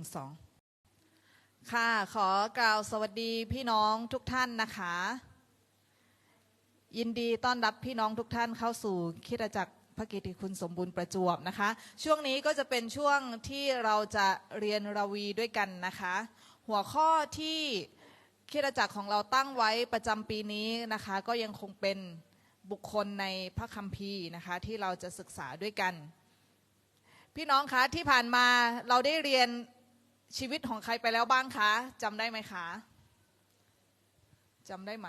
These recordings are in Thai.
นึ่งสองค่ะ ขอกล่าวสวัสดีพี่น้องทุกท่านนะคะ ยินดีต้อนรับพี่น้องทุกท่านเข้าสู่คิดจักรพระกิติคุณสมบูรณ์ประจวบนะคะ ช่วงนี้ก็จะเป็นช่วงที่เราจะเรียนราวีด้วยกันนะคะ หัวข้อที่คิดจักรของเราตั้งไว้ประจำปีนี้นะคะ ก็ยังคงเป็นบุคคลในพระคัมภีร์นะคะ ที่เราจะศึกษาด้วยกัน พี่น้องคะที่ผ่านมาเราได้เรียน ชีวิตของใครไปแล้วบ้างคะจำได้ไหมคะจำได้ไหม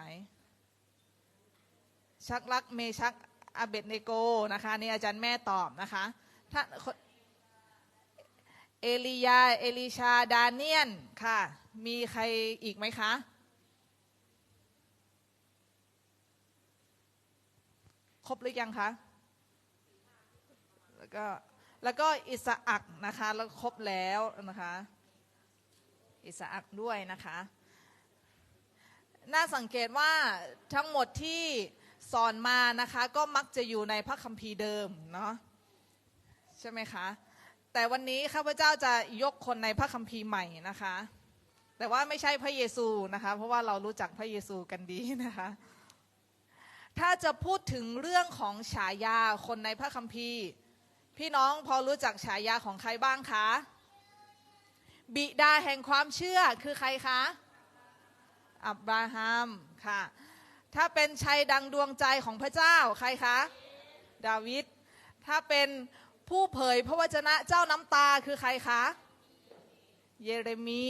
ชักลักเมชักอาเบดเนโกนะคะนี่อาจารย์แม่ตอบนะคะถ้าเอลียา เอลิชา ดาเนียน ค่ะ มีใครอีกไหมคะ ครบหรือยังคะ แล้วก็ แล้วก็อิสอักนะคะ แล้วครบแล้วนะคะ อิสอักด้วยนะคะ น่าสังเกตว่าทั้งหมดที่สอนมานะคะก็มักจะอยู่ในพระคัมภีร์เดิมเนาะใช่ไหมคะ แต่วันนี้ข้าพเจ้าจะยกคนในพระคัมภีร์ใหม่นะคะ แต่ว่าไม่ใช่พระเยซูนะคะ เพราะว่าเรารู้จักพระเยซูกันดีนะคะ ถ้าจะพูดถึงเรื่องของฉายาคนในพระคัมภีร์ พี่น้องพอรู้จักฉายาของใครบ้างคะ บิดาแห่งความเชื่อคือใครคะ อับราฮัมค่ะ ถ้าเป็นชัยดังดวงใจของพระเจ้าใครคะ ดาวิด ถ้าเป็นผู้เผยพระวจนะเจ้าน้ำตาคือใครคะ เยเรมี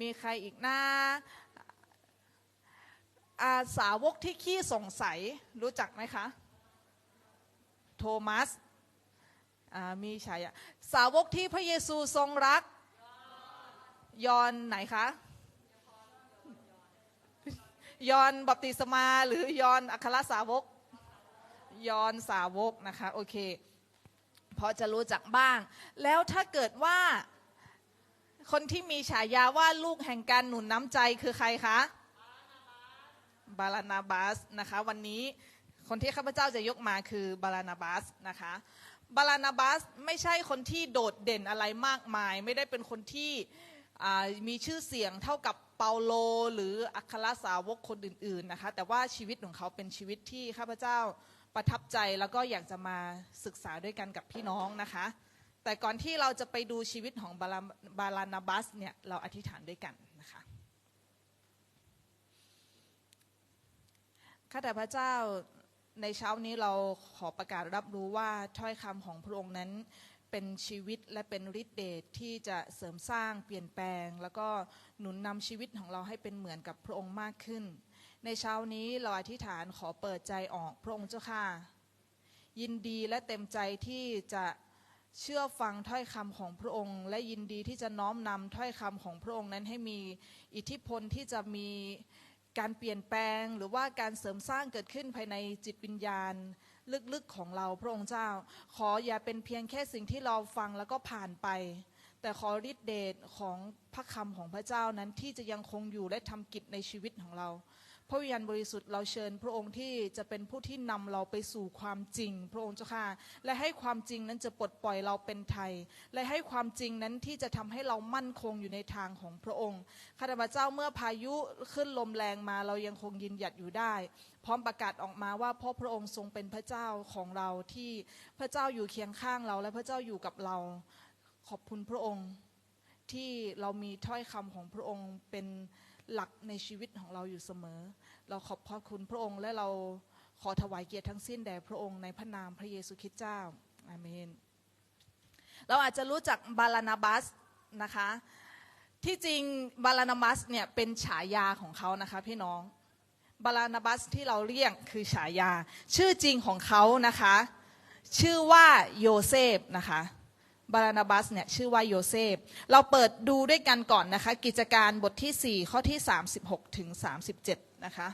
มีใครอีกหน้าอาสาวกที่ขี้สงสัยรู้จักไหมคะ โทมัสมีฉายสาวกที่พระเยซูทรงรัก ยอนไหนคะยอนบัพติศมาหรือยอนอัครสาวก ยอนสาวกนะคะโอเคพอจะรู้จักบ้าง แล้วถ้าเกิดว่า คนที่มีฉายาว่าลูกแห่งการหนุนน้ำใจคือใครคะบาลานาบัสนะคะวันนี้คนที่ข้าพเจ้าจะยกมาคือบาลานาบัสนะคะบาลานาบัสไม่ใช่คนที่โดดเด่นอะไรมากมาย ไม่ได้เป็นคนที่ มีชื่อเสียงเท่ากับเปาโล หรืออัครสาวกคนอื่นๆนะคะ แต่ว่าชีวิตของเขาเป็นชีวิตที่ข้าพเจ้าประทับใจแล้วก็อยากจะมาศึกษาด้วยกันกับพี่น้องนะคะ แต่ก่อนที่เราจะไปดูชีวิตของบาลาบาลานาบัสเนี่ยเราอธิษฐานด้วยกันนะคะข้าแต่พระเจ้าในเช้านี้เราขอประกาศรับรู้ว่าถ้อยคำของพระองค์นั้น เป็นชีวิตและเป็นฤทธิเดชที่จะเสริมสร้างเปลี่ยนแปลง แล้วก็หนุนนำชีวิตของเราให้เป็นเหมือนกับพระองค์มากขึ้น ในเช้านี้เราอธิษฐานขอเปิดใจออกพระองค์เจ้าค่ะ ยินดีและเต็มใจที่จะเชื่อฟังถ้อยคำของพระองค์ และยินดีที่จะน้อมนำถ้อยคำของพระองค์นั้นให้มีอิทธิพลที่จะมีการเปลี่ยนแปลง หรือว่าการเสริมสร้างเกิดขึ้นภายในจิตวิญญาณ ลึกๆของเราพระองค์เจ้า ขออย่าเป็นเพียงแค่สิ่งที่เราฟังแล้วก็ผ่านไป แต่ขอฤทธิเดชของพระคำของพระเจ้านั้นที่จะยังคงอยู่และทำกิจในชีวิตของเรา พระวิญญาณบริสุทธิ์เราเชิญ พระองค์ที่จะเป็นผู้ที่นำเราไปสู่ความจริง พระองค์เจ้าค่ะและให้ความจริงนั้นจะปลดปล่อยเราเป็นไทย และให้ความจริงนั้นที่จะทำให้เรามั่นคงอยู่ในทางของพระองค์ข้าพเจ้าเมื่อพายุขึ้นลมแรงมาเรายังคงยืนหยัดอยู่ได้ พร้อมประกาศออกมาว่าพราะพระองค์ทรงเป็นพระเจ้าของเราที่พระเจ้าอยู่เคียงข้างเรา และพระเจ้าอยู่กับเรา ขอบคุณพระองค์ ที่เรามีถ้อยคำของพระองค์เป็น หลักในชีวิตของเราอยู่เสมอ เราขอบพระคุณพระองค์และเราขอถวายเกียรติทั้งสิ้นแด่พระองค์ในพระนามพระเยซูคริสต์เจ้า อาเมน เราอาจจะรู้จักบาลานาบัสนะคะ ที่จริงบาลานาบัสเนี่ยเป็นฉายาของเขานะคะพี่น้อง บาลานาบัสที่เราเรียกคือฉายา ชื่อจริงของเขานะคะ ชื่อว่าโยเซฟนะคะ บารานาบัสเนี่ยชื่อว่าโยเซฟ เราเปิดดูด้วยกันก่อนนะคะ กิจการบทที่ 4 ข้อที่ 36 ถึง 37 นะคะ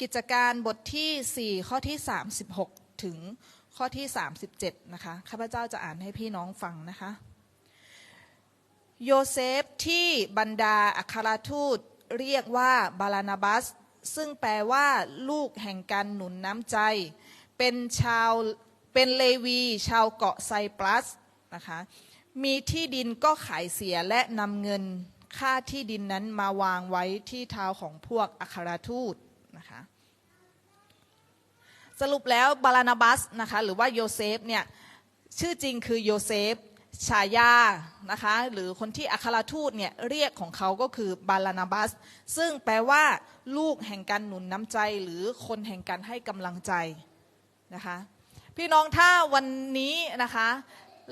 กิจการบทที่ 4 ข้อที่ 36 ถึงข้อที่ 37 นะคะ ข้าพเจ้าจะอ่านให้พี่น้องฟังนะคะ โยเซฟที่บรรดาอัครทูตเรียกว่าบาลานาบัส ซึ่งแปลว่าลูกแห่งการหนุนน้ำใจ เป็นชาวเป็นเลวีชาวเกาะไซปรัสนะคะมีที่ดินก็ขายเสียและนำเงินค่าที่ดินนั้นมาวางไว้ที่เท้าของพวกอัครทูตนะคะสรุปแล้วบาลานาบัสนะคะหรือว่าโยเซฟเนี่ยชื่อจริงคือโยเซฟฉายานะคะหรือคนที่อัครทูตเนี่ยเรียกของเขาก็คือบาลานาบัส ซึ่งแปลว่าลูกแห่งการหนุนน้ำใจหรือคนแห่งการให้กำลังใจ นะคะพี่น้องถ้าวันนี้นะคะ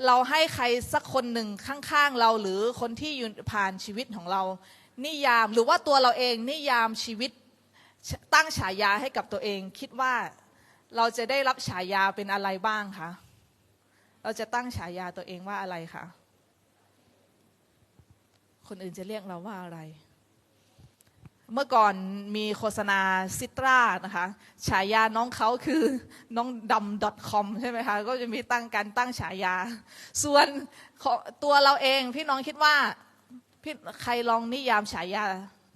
เราให้ใครสักคนหนึ่งข้างๆเราหรือคนที่อยู่ผ่านชีวิตของเรา นิยามหรือว่าตัวเราเองนิยามชีวิตตั้งฉายาให้กับตัวเอง คิดว่าเราจะได้รับฉายาเป็นอะไรบ้างคะเราจะตั้งฉายาตัวเองว่าอะไรคะคนอื่นจะเรียกเราว่าอะไร เมื่อก่อนมีโฆษณาซิตรานะคะฉายาน้องเขาคือน้องดำ .com ใช่ไหมคะ ก็จะมีตั้งการตั้งฉายา ส่วนตัวเราเองพี่น้องคิดว่าพี่ใครลองนิยามฉายา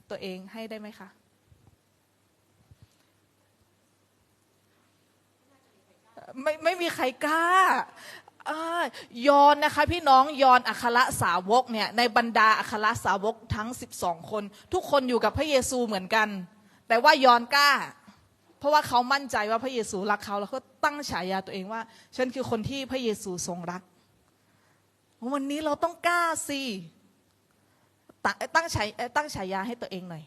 ตัวเองให้ได้ไหมคะไม่ไม่มีใครกล้า ยอนนะคะพี่น้องยอนอัครสาวกเนี่ยในบรรดาอัครสาวกทั้ง 12 คน ทุกคนอยู่กับพระเยซูเหมือนกัน แต่ว่ายอนกล้า เพราะว่าเขามั่นใจว่าพระเยซูรักเขาแล้วก็ตั้งฉายาตัวเองว่า ฉันคือคนที่พระเยซูทรงรัก วันนี้เราต้องกล้าสิตั้งฉายตั้งฉายาให้ตัวเองหน่อย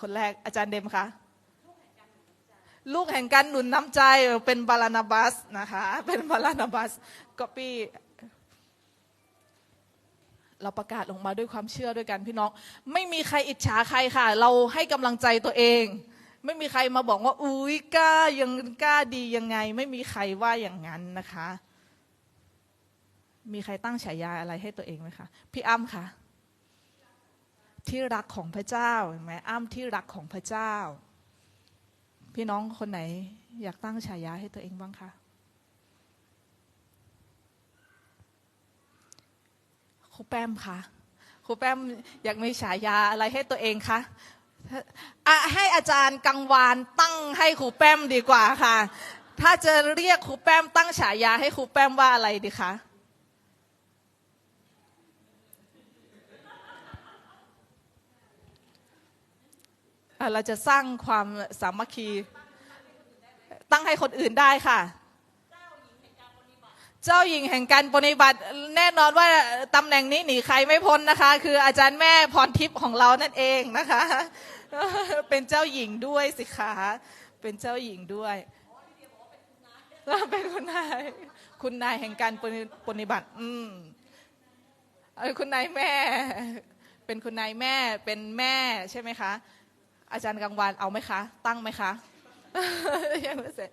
คนแรกอาจารย์เดมคะ ลูกแห่งการหนุนน้ำใจเป็นบาลานาบัสนะคะ เป็นบาลานาบัสก็ปีเราประกาศลงมาด้วยความเชื่อด้วยกันพี่น้อง ไม่มีใครอิจฉาใครค่ะ เราให้กำลังใจตัวเอง ไม่มีใครมาบอกว่า อุ้ยกล้ายังกล้าดียังไง ไม่มีใครว่าอย่างนั้นนะคะ มีใครตั้งฉายาอะไรให้ตัวเองไหมคะพี่อ้ำคะที่รักของพระเจ้าเห็นไหมอ้ำที่รักของพระเจ้า พี่น้องคนไหน อยากตั้งฉายาให้ตัวเองบ้างคะ ครูแป้มคะ ครูแป้มอยากมีฉายาอะไรให้ตัวเองคะอะให้อาจารย์กังวานตั้งให้ครูแป้มดีกว่าค่ะ ถ้าจะเรียกครูแป้มตั้งฉายาให้ครูแป้มว่าอะไรดีคะ เราจะสร้างความสามัคคี ตั้งให้คนอื่นได้ค่ะ เจ้าหญิงแห่งการปฏิบัติแน่นอนว่าตำแหน่งนี้หนีใครไม่พ้นนะคะ คืออาจารย์แม่พรทิพย์ของเรานั่นเองนะคะ เป็นเจ้าหญิงด้วยสิคะเป็นเจ้าหญิงด้วยเราเป็นคุณนาย คุณนายแห่งการปฏิบัติ อืมคุณนายแม่ เป็นคุณนายแม่ เป็นแม่ใช่ไหมคะ อาจารย์กังวานเอาไหมคะ ตั้งไหมคะยังไม่เสร็จ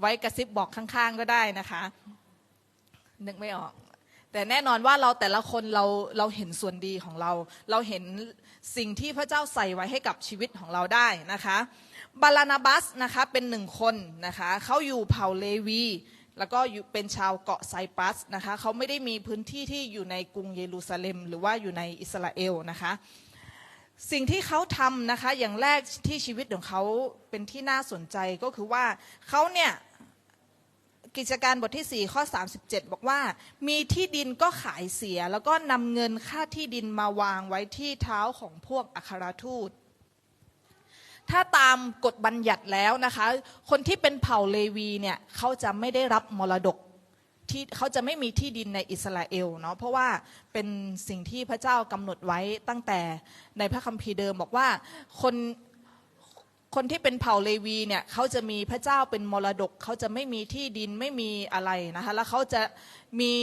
ไว้กระซิบบอกข้างๆก็ได้นะคะ นึกไม่ออก แต่แน่นอนว่าเราแต่ละคนเราเราเห็นส่วนดีของเรา เราเห็นสิ่งที่พระเจ้าใส่ไว้ให้กับชีวิตของเราได้นะคะบาลานาบัสนะคะเป็นหนึ่งคนนะคะเขาอยู่เผ่าเลวี แล้วก็อยู่เป็นชาวเกาะไซปรัสนะคะเขาไม่ได้มีพื้นที่ที่อยู่ในกรุงเยรูซาเล็ม หรือว่าอยู่ในอิสราเอลนะคะ สิ่งที่เขาทำนะคะ อย่างแรกที่ชีวิตของเขาเป็นที่น่าสนใจก็คือว่าเขาเนี่ยกิจการบทที่ 4 ข้อ 37 บอกว่า มีที่ดินก็ขายเสีย แล้วก็นำเงินค่าที่ดินมาวางไว้ที่เท้าของพวกอัครทูต ถ้าตามกฎบัญญัติแล้วนะคะ คนที่เป็นเผ่าเลวีเนี่ยเขาจะไม่ได้รับมรดก ที่เขาจะไม่มีที่ดินในอิสราเอลเนาะเพราะว่าเป็นสิ่งที่พระเจ้ากำหนดไว้ตั้งแต่ในพระคัมภีร์เดิมบอกว่าคน คนที่เป็นเผ่าเลวีเนี่ยเขาจะมีพระเจ้าเป็นมรดกเขาจะไม่มีที่ดินไม่มีอะไรนะคะแล้วเขาจะมี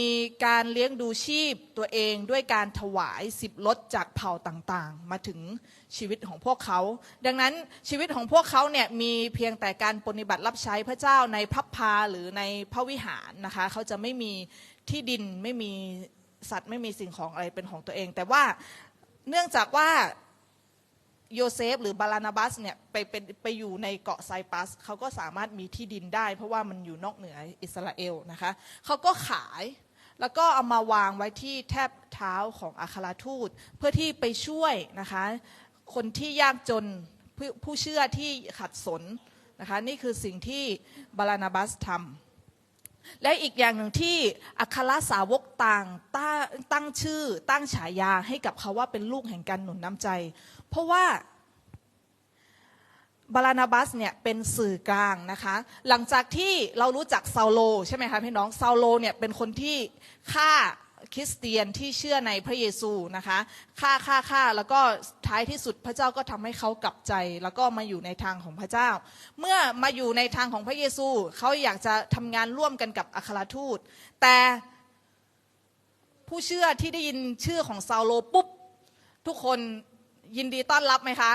การเลี้ยงดูชีพตัวเองด้วยการถวายสิบลดจากเผ่าต่างๆ มาถึงชีวิตของพวกเขา ดังนั้นชีวิตของพวกเขาเนี่ยมีเพียงแต่การปฏิบัติรับใช้พระเจ้าในพับพาหรือในพระวิหารนะคะเขาจะไม่มีที่ดินไม่มีสัตว์ไม่มีสิ่งของอะไรเป็นของตัวเอง แต่ว่าเนื่องจากว่า โยเซฟหรือบาลานาบัสเนี่ยไปเป็นไปอยู่ในเกาะไซปัสเขาก็สามารถมีที่ดินได้ เพราะว่ามันอยู่นอกเหนืออิสราเอลนะคะเขาก็ขายแล้วก็เอามาวางไว้ที่แทบเท้าของอาคาราทูต เพื่อที่ไปช่วยนะคะคนที่ยากจนผู้เชื่อที่ขัดสนนะคะนี่คือสิ่งที่บาลานาบัสทำและอีกอย่างหนึ่งที่อัครสาวกต่างตั้งตั้งชื่อตั้งฉายาให้กับเขาว่าเป็นลูกแห่งการหนุนน้ำใจ เพราะว่าบาลานาบัสเนี่ยเป็นสื่อกลางนะคะ หลังจากที่เรารู้จักซาโลใช่ไหมคะพี่น้องซาโลเนี่ยเป็นคนที่ฆ่าคริสเตียนที่เชื่อในพระเยซูนะคะฆ่าฆ่าฆ่าแล้วก็ท้ายที่สุดพระเจ้าก็ทำให้เขากลับใจ แล้วก็มาอยู่ในทางของพระเจ้า เมื่อมาอยู่ในทางของพระเยซูเขาอยากจะทำงานร่วมกันกับอัครทูต แต่ผู้เชื่อที่ได้ยินชื่อของซาโลปุ๊บทุกคน ยินดีต้อนรับไหมคะ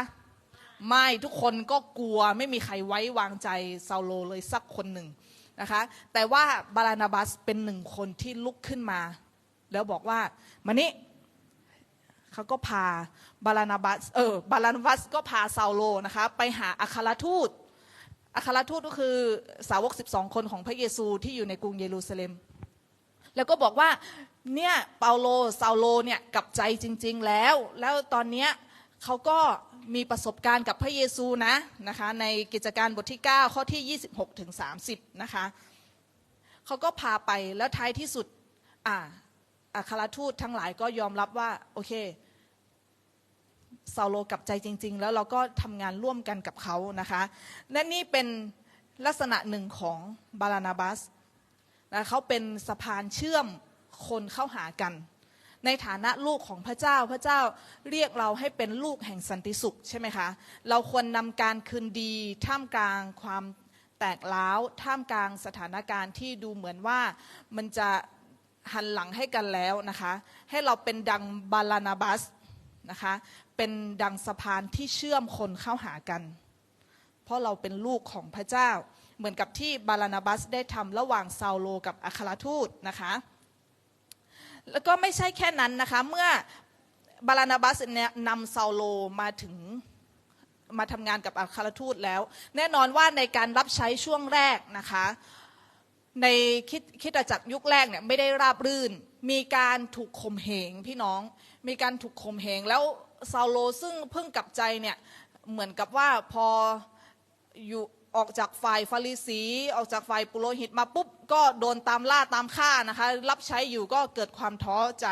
ไม่ทุกคนก็กลัวไม่มีใครไว้วางใจซาโลเลยสักคนหนึ่งนะคะ แต่ว่าบารานาบัสเป็นหนึ่งคนที่ลุกขึ้นมา แล้วบอกว่ามานี่เขาก็พาบารานาบัสเออบารานาบัสก็พาซาโลนะคะไปหาอัครทูตอัครทูตก็คือสาวก 12 คนของพระเยซูที่อยู่ในกรุงเยรูซาเล็ม แล้วก็บอกว่าเนี่ยเปาโลซาโลเนี่ยกลับใจจริง ๆ แล้ว แล้วตอนเนี้ย เขาก็มีประสบการณ์กับพระเยซูนะนะคะในกิจการบทที่ 9 ข้อที่ 26ถึง30นะคะเขาก็พาไปแล้วท้ายที่สุดอ่าอัครทูตทั้งหลายก็ยอมรับว่าโอเคซาโลกับใจจริง ๆ แล้วเราก็ทำงานร่วมกันกับเขานะคะและนี่เป็นลักษณะหนึ่งของบาลานาบัสนะเขาเป็นสะพานเชื่อมคนเข้าหากัน ในฐานะลูกของพระเจ้าพระเจ้าเรียกเราให้เป็นลูกแห่งสันติสุขใช่ไหมคะเราควรนำการคืนดีท่ามกลางความแตกล้าวท่ามกลางสถานการณ์ที่ดูเหมือนว่ามันจะหันหลังให้กันแล้วนะคะให้เราเป็นดังบาลานาบัสนะคะเป็นดังสะพานที่เชื่อมคนเข้าหากัน เพราะเราเป็นลูกของพระเจ้า เหมือนกับที่บาลานาบัสได้ทำระหว่างซาโลกับอัครทูตนะคะ แล้วก็ไม่ใช่แค่นั้นนะคะ เมื่อบาลานาบัสเนี่ยนำซาโลมาถึงมาทำงานกับอัครทูตแล้ว แน่นอนว่าในการรับใช้ช่วงแรกนะคะในคิดคิดจักรยุคแรกเนี่ยไม่ได้ราบรื่น มีการถูกข่มเหงพี่น้อง มีการถูกข่มเหงแล้วซาโลซึ่งเพิ่งกลับใจเนี่ยเหมือนกับว่าพออยู่ ออกจากฝ่ายฟาริสี ออกจากฝ่ายปุโรหิตมาปุ๊บก็โดนตามล่าตามฆ่านะคะ รับใช้อยู่ก็เกิดความท้อใจ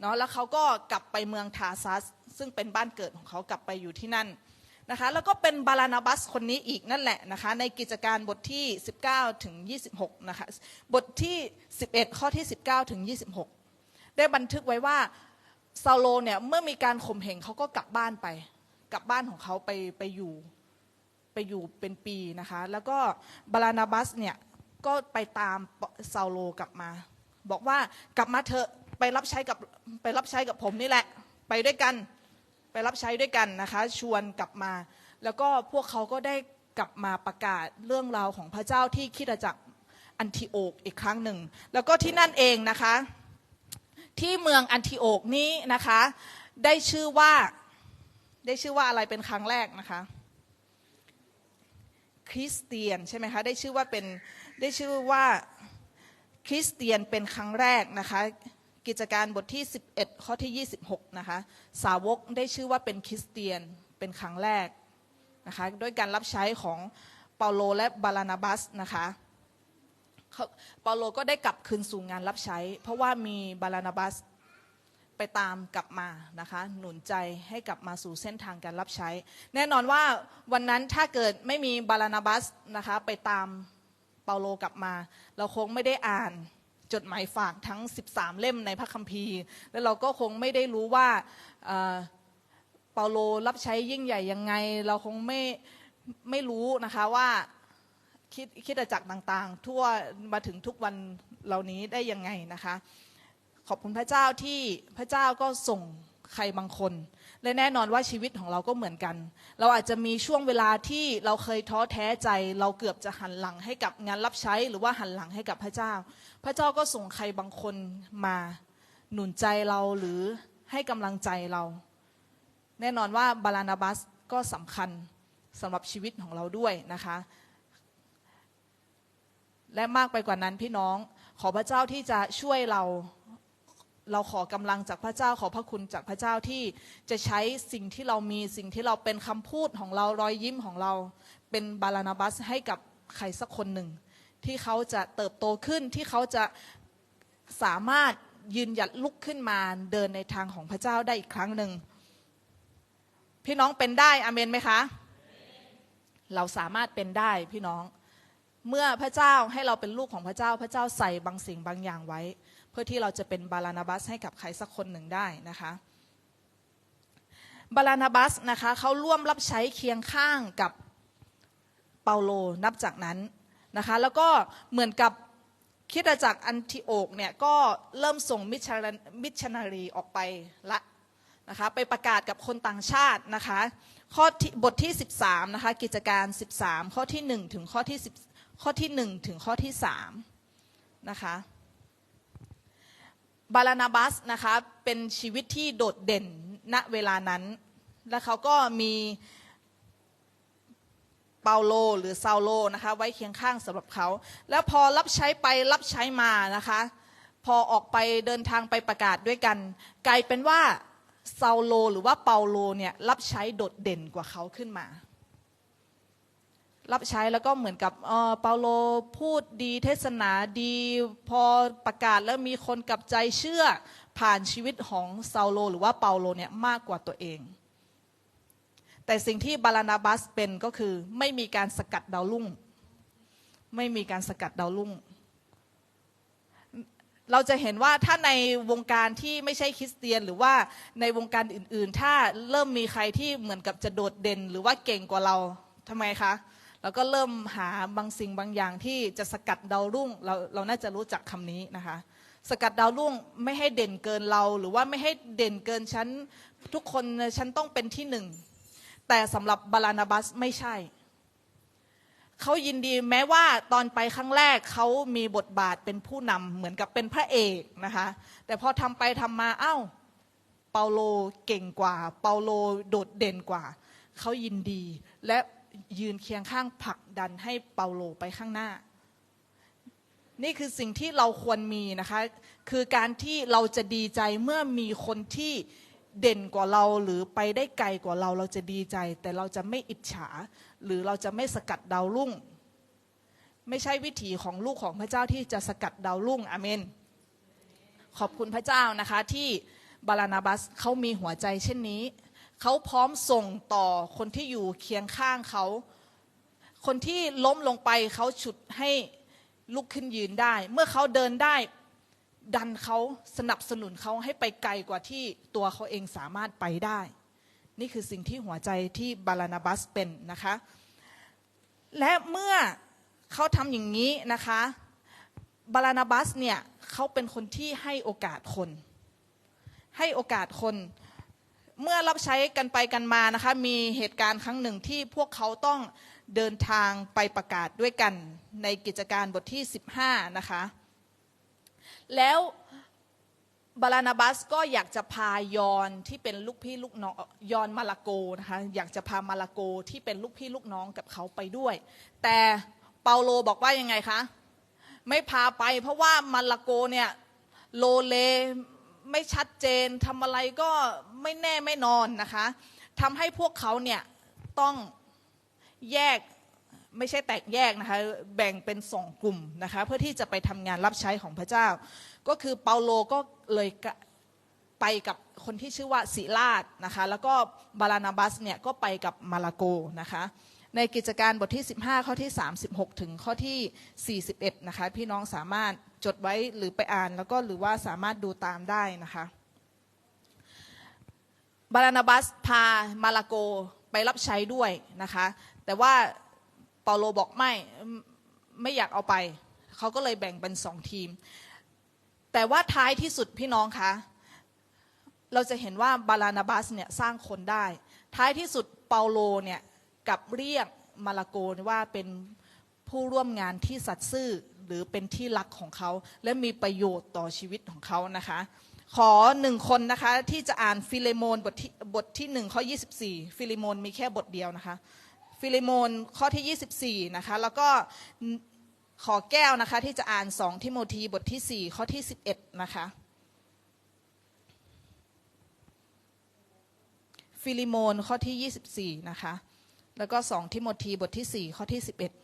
เนาะแล้วเขาก็กลับไปเมืองทาซัส ซึ่งเป็นบ้านเกิดของเขากลับไปอยู่ที่นั่นนะคะแล้วก็เป็นบาลานาบัสคนนี้อีกนั่นแหละนะคะในกิจการบทที่ 19 ถึง 26 นะคะบทที่ 11 ข้อที่ 19 ถึง 26 ได้บันทึกไว้ว่าซาโลเนี่ยเมื่อมีการข่มเหงเขาก็กลับบ้านไป กลับบ้านของเขาไปไปอยู่ ไปอยู่เป็นปีนะคะ แล้วก็บาลานาบัสเนี่ยก็ไปตามซาโลกลับมา บอกว่ากลับมาเถอะไปรับใช้กับไปรับใช้กับผมนี่แหละ ไปด้วยกันไปรับใช้ด้วยกันนะคะ ชวนกลับมา แล้วก็พวกเขาก็ได้กลับมาประกาศเรื่องราวของพระเจ้าที่คิดจักอันทิโอกอีกครั้งหนึ่ง แล้วก็ที่นั่นเองนะคะ ที่เมืองอันทิโอกนี้นะคะ ได้ชื่อว่าได้ชื่อว่าอะไรเป็นครั้งแรกนะคะ คริสเตียนใช่ไหมคะได้ชื่อว่าเป็นได้ชื่อว่าคริสเตียนเป็นครั้งแรกนะคะกิจการบทที่ 11 ข้อที่ 26นะคะสาวกได้ชื่อว่าเป็นคริสเตียนเป็นครั้งแรกนะคะด้วยการรับใช้ของเปาโลและบาลานาบัสนะคะเปาโลก็ได้กลับคืนสู่งานรับใช้ เพราะว่ามีบาลานาบัส ไปตามกลับมานะคะหนุนใจให้กลับมาสู่เส้นทางการรับใช้ แน่นอนว่าวันนั้นถ้าเกิดไม่มีบาลานาบัสนะคะไปตามเปาโลกลับมา เราคงไม่ได้อ่านจดหมายฝากทั้ง 13 เล่มในพระคัมภีร์ แล้วเราก็คงไม่ได้รู้ว่าเปาโลรับใช้ยิ่งใหญ่ยังไง เราคงไม่ไม่รู้นะคะว่าคิดคิดจักรต่างๆ ทั่วมาถึงทุกวันเหล่านี้ได้ยังไงนะคะ ขอบคุณพระเจ้าที่พระเจ้าก็ส่งใครบางคน และแน่นอนว่าชีวิตของเราก็เหมือนกัน เราอาจจะมีช่วงเวลาที่เราเคยท้อแท้ใจ เราเกือบจะหันหลังให้กับงานรับใช้ หรือว่าหันหลังให้กับพระเจ้า พระเจ้าก็ส่งใครบางคนมาหนุนใจเราหรือให้กำลังใจเรา แน่นอนว่าบาลานาบัสก็สำคัญสำหรับชีวิตของเราด้วยนะคะ และมากไปกว่านั้นพี่น้องขอพระเจ้าที่จะช่วยเรา เราขอกำลังจากพระเจ้าขอพระคุณจากพระเจ้าที่จะใช้สิ่งที่เรามีสิ่งที่เราเป็นคำพูดของเรารอยยิ้มของเรา เป็นบาลานาบัสให้กับใครสักคนหนึ่ง ที่เขาจะเติบโตขึ้นที่เขาจะสามารถยืนหยัดลุกขึ้นมาเดินในทางของพระเจ้าได้อีกครั้งหนึ่ง พี่น้องเป็นได้อเมนไหมคะ เราสามารถเป็นได้พี่น้อง เมื่อพระเจ้าให้เราเป็นลูกของพระเจ้า พระเจ้าใส่บางสิ่งบางอย่างไว้ พื่อที่เราจะเป็นบาลานาบัสให้กับใครสักคนหนึ่งได้นะคะบาลานาบัสนะคะเขาร่วมรับใช้เคียงข้างกับเปาโลนับจากนั้นนะคะแล้วก็เหมือนกับคิดจากอันทิโอกเนี่ยก็เริ่มส่งมิชชันมิชชันนารีออกไปละนะคะไปประกาศกับคนต่างชาตินะคะข้อที่บทที่ 13นะคะกิจการ 13 ข้อที่ 1 ถึงข้อที่10ข้อที่ 1 ถึงข้อที่3นะคะ บาลานาบัสนะคะเป็นชีวิตที่โดดเด่นณเวลานั้น และเขาก็มีเปาโลหรือซาโลนะคะไว้เคียงข้างสำหรับเขา แล้วพอรับใช้ไปรับใช้มานะคะพอออกไปเดินทางไปประกาศด้วยกัน กลายเป็นว่าซาโลหรือว่าเปาโลเนี่ยรับใช้โดดเด่นกว่าเขาขึ้นมา รับใช้แล้วก็เหมือนกับเปาโลพูดดีเทศนาดี พอประกาศแล้วมีคนกลับใจเชื่อผ่านชีวิตของซาโล หรือว่าเปาโลเนี่ยมากกว่าตัวเอง แต่สิ่งที่บาลานาบัสเป็นก็คือ ไม่มีการสกัดดาวรุ่ง ไม่มีการสกัดดาวรุ่ง เราจะเห็นว่าถ้าในวงการที่ไม่ใช่คริสเตียน หรือว่าในวงการอื่น ๆ ถ้าเริ่มมีใครที่เหมือนกับจะโดดเด่น หรือว่าเก่งกว่าเราทำไมคะ แล้วก็เริ่มหาบางสิ่งบางอย่างที่จะสกัดดาวรุ่งเราเราน่าจะรู้จักคำนี้นะคะ สกัดดาวรุ่งไม่ให้เด่นเกินเรา หรือว่าไม่ให้เด่นเกินฉันทุกคนฉันต้องเป็นที่หนึ่งแต่สำหรับบาลานาบัสไม่ใช่เขายินดีแม้ว่าตอนไปครั้งแรกเขามีบทบาทเป็นผู้นำเหมือนกับเป็นพระเอกนะคะ แต่พอทำไปทำมาอ้าวเปาโลเก่งกว่า เปาโลโดดเด่นกว่า เขายินดี และ ยืนเคียงข้างผลักดันให้เปาโลไปข้างหน้า นี่คือสิ่งที่เราควรมีนะคะ คือการที่เราจะดีใจเมื่อมีคนที่เด่นกว่าเราหรือไปได้ไกลกว่าเราเราจะดีใจ แต่เราจะไม่อิจฉา หรือเราจะไม่สกัดดาวรุ่ง ไม่ใช่วิถีของลูกของพระเจ้าที่จะสกัดดาวรุ่งอเมน ขอบคุณพระเจ้านะคะที่บาลานาบัสเขามีหัวใจเช่นนี้ เขาพร้อมส่งต่อคนที่อยู่เคียงข้างเขา คนที่ล้มลงไปเขาฉุดให้ลุกขึ้นยืนได้ เมื่อเขาเดินได้ดันเขาสนับสนุนเขาให้ไปไกลกว่าที่ตัวเขาเองสามารถไปได้ นี่คือสิ่งที่หัวใจที่บาลานาบัสเป็นนะคะ และเมื่อเขาทำอย่างนี้นะคะบาลานาบัสเนี่ยเขาเป็นคนที่ให้โอกาสคน ให้โอกาสคน เมื่อรับใช้กันไปกันมานะคะ มีเหตุการณ์ครั้งหนึ่งที่พวกเขาต้องเดินทางไปประกาศด้วยกันในกิจการบทที่ 15 นะคะ แล้วบาลานาบัสก็อยากจะพายอนที่เป็นลูกพี่ลูกน้องยอนมาลาโกนะคะอยากจะพามาลาโกที่เป็นลูกพี่ลูกน้องกับเขาไปด้วย แต่เปาโลบอกว่ายังไงคะ ไม่พาไปเพราะว่ามาลาโกเนี่ยโลเล ไม่ชัดเจนทำอะไรก็ไม่แน่ไม่นอนนะคะทำให้พวกเขาเนี่ยต้องแยกไม่ใช่แตกแยกนะคะแบ่งเป็นสองกลุ่มนะคะเพื่อที่จะไปทำงานรับใช้ของพระเจ้า ก็คือเปาโลก็เลยไปกับคนที่ชื่อว่าศิลาดนะคะแล้วก็บาลานาบัสเนี่ยก็ไปกับมาลาโกนะคะในกิจการบทที่ 15 ข้อที่ 36 ถึงข้อที่ 41นะคะพี่น้องสามารถ จดไว้หรือไปอ่าน แล้วก็หรือว่าสามารถดูตามได้นะคะบารานาบัสพามาลาโกไปรับใช้ด้วยนะคะ แต่ว่าเปาโลบอกไม่ไม่อยากเอาไป เขาก็เลยแบ่งเป็นสองทีม แต่ว่าท้ายที่สุดพี่น้องคะเราจะเห็นว่าบารานาบัสเนี่ยสร้างคนได้ ท้ายที่สุดเปาโลเนี่ยกับเรียกมาลาโกว่าเป็นผู้ร่วมงานที่สัตย์ซื่อ หรือเป็นที่รักของเขา และมีประโยชน์ต่อชีวิตของเขานะคะ ขอหนึ่งคนนะคะที่จะอ่านฟิเลโมนบทที่บทที่หนึ่งข้อ 24 ฟิเลโมนมีแค่บทเดียวนะคะ ฟิเลโมนข้อที่ 24 นะคะ แล้วก็ขอแก้วนะคะที่จะอ่านสองทิโมธีบทที่ 4 ข้อที่ 11 นะคะฟิลิโมนข้อที่ 24 นะคะ แล้วก็ 2 ทิโมธีบทที่ 4 ข้อที่ 11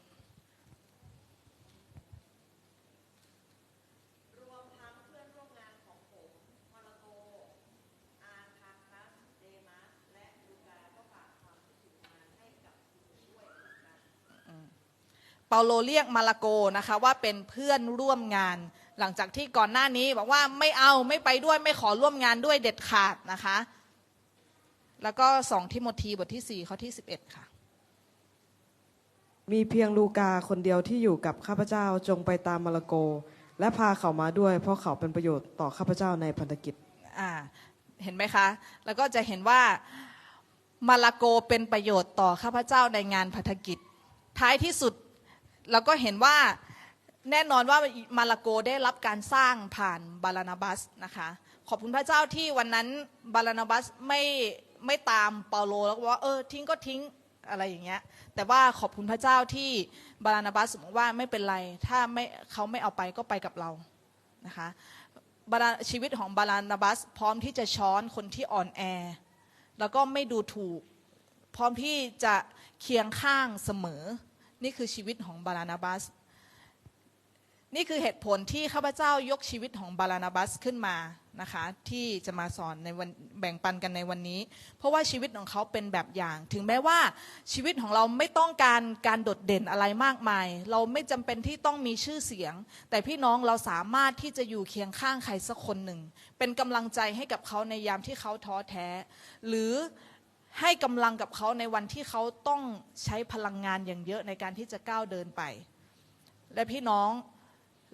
โลเรียกมาลาโกนะคะว่าเป็นเพื่อนร่วมงาน หลังจากที่ก่อนหน้านี้บอกว่าไม่เอาไม่ไปด้วยไม่ขอร่วมงานด้วยเด็ดขาดนะคะ แล้วก็สองทิโมธีบทที่4ข้อที่11ค่ะ มีเพียงลูกาคนเดียวที่อยู่กับข้าพเจ้าจงไปตามมาระโก และพาเขามาด้วย เพราะเขาเป็นประโยชน์ต่อข้าพเจ้าในพันธกิจอ่าเห็นไหมคะ แล้วก็จะเห็นว่ามาลาโกเป็นประโยชน์ต่อข้าพเจ้าในงานพันธกิจ ท้ายที่สุด เราก็เห็นว่าแน่นอนว่ามาลาโกได้รับการสร้างผ่านบาลานาบัสนะคะขอบคุณพระเจ้าที่วันนั้นบาลานาบัสไม่ไม่ตามเปาโลแล้วว่าเออทิ้งก็ทิ้งอะไรอย่างเงี้ยแต่ว่าขอบคุณพระเจ้าที่บาลานาบัสบอกว่าไม่เป็นไรถ้าไม่เขาไม่เอาไปก็ไปกับเรานะคะาาชีวิตของบาลานาบัสพร้อมที่จะช้อนคนที่อ่อนแอ แล้วก็ไม่ดูถูก พร้อมที่จะเคียงข้างเสมอ นี่คือชีวิตของบาลานาบัส นี่คือเหตุผลที่ข้าพเจ้ายกชีวิตของบาลานาบัสขึ้นมานะคะที่จะมาสอนในวันแบ่งปันกันในวันนี้ เพราะว่าชีวิตของเขาเป็นแบบอย่าง ถึงแม้ว่าชีวิตของเราไม่ต้องการการโดดเด่นอะไรมากมาย เราไม่จำเป็นที่ต้องมีชื่อเสียง แต่พี่น้องเราสามารถที่จะอยู่เคียงข้างใครสักคนหนึ่ง เป็นกำลังใจให้กับเขาในยามที่เขาท้อแท้ หรือ ให้กำลังกับเขาในวันที่เขาต้องใช้พลังงานอย่างเยอะในการที่จะก้าวเดินไป และพี่น้อง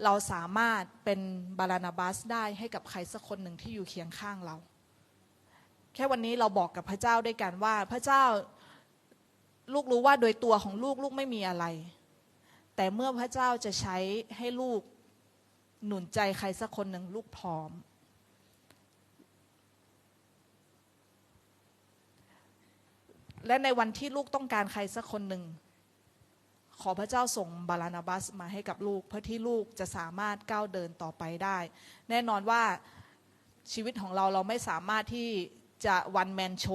เราสามารถเป็นบาลานาบัสได้ให้กับใครสักคนหนึ่งที่อยู่เคียงข้างเรา แค่วันนี้เราบอกกับพระเจ้าด้วยกันว่า พระเจ้าลูกรู้ว่าโดยตัวของลูกลูกไม่มีอะไร แต่เมื่อพระเจ้าจะใช้ให้ลูกหนุนใจใครสักคนหนึ่งลูกพร้อม และในวันที่ลูกต้องการใครสักคนหนึ่ง ขอพระเจ้าส่งบาลานาบัสมาให้กับลูก เพื่อที่ลูกจะสามารถก้าวเดินต่อไปได้ แน่นอนว่าชีวิตของเราเราไม่สามารถที่จะวันแมนโช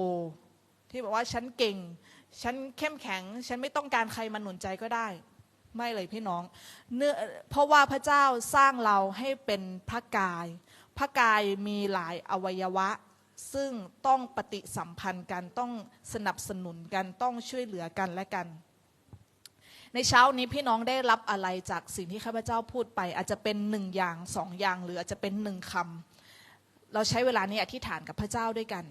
ที่บอกว่าฉันเก่ง ฉันเข้มแข็ง ฉันไม่ต้องการใครมาหนุนใจก็ได้ ไม่เลยพี่น้องเนื่อเพราะว่าพระเจ้าสร้างเราให้เป็นพระกาย พระกายมีหลายอวัยวะ ซึ่งต้องปฏิสัมพันธ์กันต้องสนับสนุนกันต้องช่วยเหลือกันและกัน ในเช้านี้พี่น้องได้รับอะไรจากสิ่งที่ข้าพเจ้าพูดไป อาจจะเป็นหนึ่งอย่างสองอย่างหรืออาจจะเป็นหนึ่งคำเราใช้เวลานี้อธิษฐานกับพระเจ้าด้วยกัน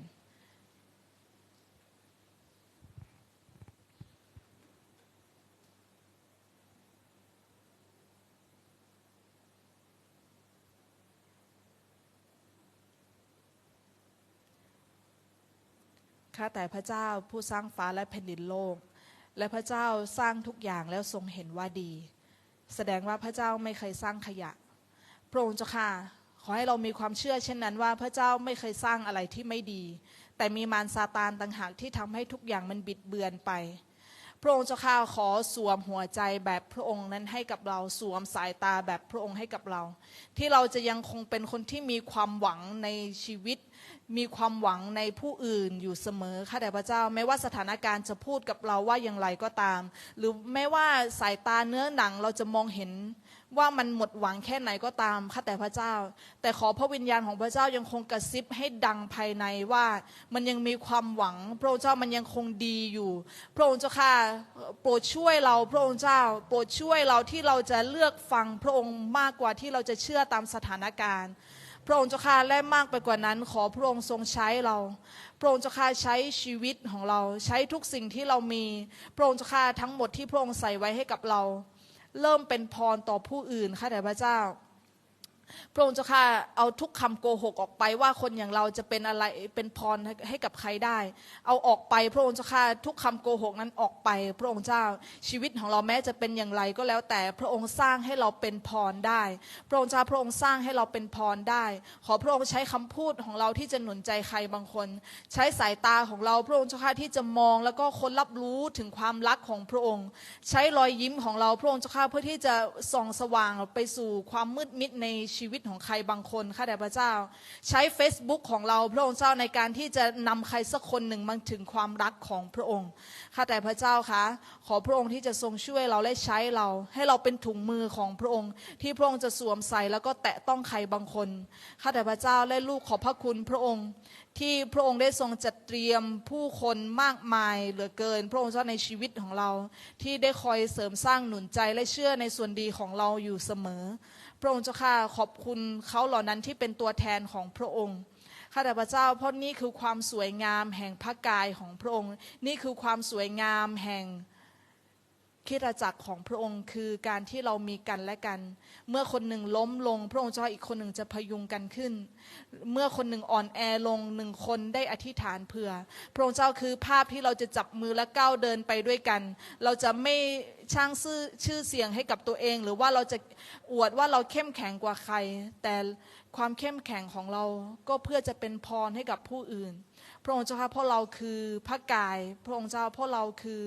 ข้าแต่พระเจ้าผู้สร้างฟ้าและแผ่นดินโลก และพระเจ้าสร้างทุกอย่างแล้วทรงเห็นว่าดี แสดงว่าพระเจ้าไม่เคยสร้างขยะ พระองค์เจ้าค่ะ ขอให้เรามีความเชื่อเช่นนั้นว่าพระเจ้าไม่เคยสร้างอะไรที่ไม่ดี แต่มีมารซาตานต่างหากที่ทำให้ทุกอย่างมันบิดเบือนไป พระองค์เจ้าข้าขอสวมหัวใจแบบพระองค์นั้นให้กับเราสวมสายตาแบบพระองค์ให้กับเรา ที่เราจะยังคงเป็นคนที่มีความหวังในชีวิต มีความหวังในผู้อื่นอยู่เสมอข้าแต่พระเจ้าไม่ว่าสถานการณ์จะพูดกับเราว่าอย่างไรก็ตาม หรือแม้ว่าสายตาเนื้อหนังเราจะมองเห็น ว่ามันหมดหวังแค่ไหนก็ตามข้าแต่พระเจ้า แต่ขอพระวิญญาณของพระเจ้ายังคงกระซิบให้ดังภายในว่ามันยังมีความหวัง พระองค์เจ้ามันยังคงดีอยู่ พระองค์เจ้าค่ะโปรดช่วยเราพระองค์เจ้า โปรดช่วยเราที่เราจะเลือกฟังพระองค์มากกว่าที่เราจะเชื่อตามสถานการณ์พระองค์เจ้าข้าและมากไปกว่านั้น ขอพระองค์ทรงใช้เรา พระองค์เจ้าข้าใช้ชีวิตของเรา ใช้ทุกสิ่งที่เรามี พระองค์เจ้าข้าทั้งหมดที่พระองค์ใส่ไว้ให้กับเรา เริ่มเป็นพรต่อผู้อื่นค่ะแต่พระเจ้า พระองค์เจ้าข้าเอาทุกคำโกหกออกไปว่าคนอย่างเราจะเป็นอะไรเป็นพรให้กับใครได้ เอาออกไปพระองค์เจ้าข้าทุกคำโกหกนั้นออกไป พระองค์เจ้าชีวิตของเราแม้จะเป็นอย่างไรก็แล้วแต่พระองค์สร้างให้เราเป็นพรได้ พระองค์เจ้าพระองค์สร้างให้เราเป็นพรได้ ขอพระองค์ใช้คำพูดของเราที่จะหนุนใจใครบางคน ใช้สายตาของเราพระองค์เจ้าข้าที่จะมองแล้วก็คนรับรู้ถึงความรักของพระองค์ ใช้รอยยิ้มของเราพระองค์เจ้าข้าเพื่อที่จะส่องสว่างไปสู่ความมืดมิดในชีชีวิตของใครบางคนข้าแต่พระเจ้า ใช้ Facebook ของเราพระองค์เจ้าในการที่จะนำใครสักคนหนึ่งมาถึงความรักของพระองค์ข้าแต่พระเจ้าคะขอพระองค์ที่จะทรงช่วยเราและใช้เรา ให้เราเป็นถุงมือของพระองค์ ที่พระองค์จะสวมใส่แล้วก็แตะต้องใครบางคนข้าแต่พระเจ้าและลูกขอบพระคุณพระองค์ที่พระองค์ได้ทรงจัดเตรียมผู้คนมากมายเหลือเกิน พระองค์เจ้าในชีวิตของเรา ที่ได้คอยเสริมสร้างหนุนใจและเชื่อในส่วนดีของเราอยู่เสมอ พระองค์เจ้าข้าขอบคุณเขาเหล่านั้นที่เป็นตัวแทนของพระองค์ข้าแต่พระเจ้าเพราะนี่คือความสวยงามแห่งพระกายของพระองค์ นี่คือความสวยงามแห่ง คิดจักรของพระองค์คือการที่เรามีกันและกัน เมื่อคนหนึ่งล้มลง พระองค์เจ้าอีกคนหนึ่งจะพยุงกันขึ้น เมื่อคนหนึ่งอ่อนแอลงหนึ่งคนได้อธิษฐานเผื่อ พระองค์เจ้าคือภาพที่เราจะจับมือและก้าวเดินไปด้วยกัน เราจะไม่ช่างชื่อชื่อเสียงให้กับตัวเอง หรือว่าเราจะอวดว่าเราเข้มแข็งกว่าใคร แต่ความเข้มแข็งของเราก็เพื่อจะเป็นพรให้กับผู้อื่น พระองค์เจ้าค่ะเพราะเราคือพระกาย พระองค์เจ้าเพราะเราคือ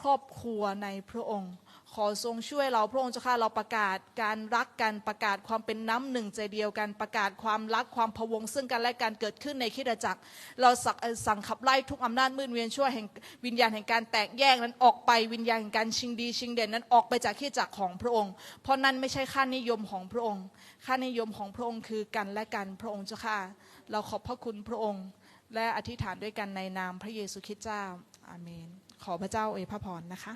ครอบครัวในพระองค์ ขอทรงช่วยเราพระองค์เจ้าค่ะเราประกาศการรักกันประกาศความเป็นน้ำหนึ่งใจเดียวกันประกาศความรักความพวงซึ่งกันและกันเกิดขึ้นในคิดจักร เราสัส่งขับไล่ทุกอำนาจมืดเวียนชั่วแห่งวิญญาณแห่งการแตกแยกนั้นออกไปวิญญาณแห่งการชิงดีชิงเด่นนั้นออกไปจากคิดจักรของพระองค์ เพราะนั่นไม่ใช่ค่านิยมของพระองค์ ค่านิยมของพระองค์คือกันและกันพระองค์เจ้าค่ะเราขอบพระคุณพระองค์ และอธิษฐานด้วยกันในนามพระเยซูคริสต์เจ้าอาเมน ขอพระเจ้าอวยพระพรนะคะ